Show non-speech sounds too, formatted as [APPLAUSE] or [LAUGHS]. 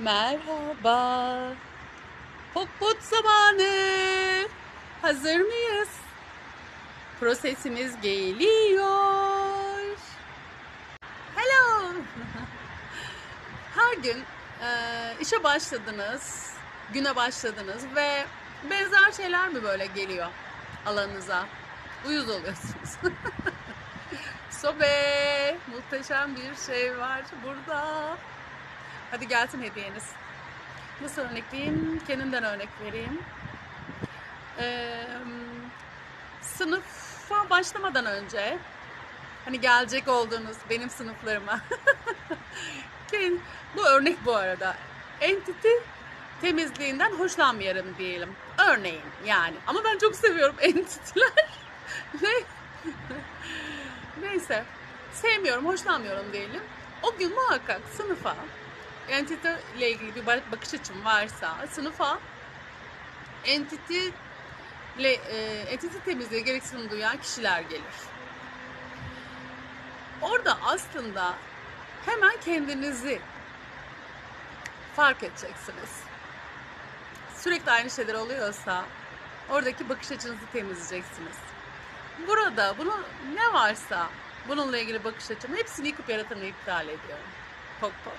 Merhaba. Pokpot zamanı. Hazır mıyız? Prosesimiz geliyor. Hello. [LAUGHS] Her gün e, işe başladınız, güne başladınız ve benzer şeyler mi böyle geliyor alanınıza? Uyuz oluyorsunuz. [LAUGHS] Sobe, muhteşem bir şey var burada. Hadi gelsin hediyeniz. Nasıl örnekleyeyim? Kendimden örnek vereyim. Ee, sınıfa başlamadan önce hani gelecek olduğunuz benim sınıflarıma [LAUGHS] bu örnek bu arada entity temizliğinden hoşlanmıyorum diyelim. Örneğin yani. Ama ben çok seviyorum [LAUGHS] entity'ler. ne? Neyse. Sevmiyorum, hoşlanmıyorum diyelim. O gün muhakkak sınıfa entity ile ilgili bir bak- bakış açım varsa sınıfa entity ile e, temizliği gereksinim duyan kişiler gelir. Orada aslında hemen kendinizi fark edeceksiniz. Sürekli aynı şeyler oluyorsa oradaki bakış açınızı temizleyeceksiniz. Burada bunu ne varsa bununla ilgili bakış açım hepsini yıkıp yaratanı iptal ediyorum. Pok pot.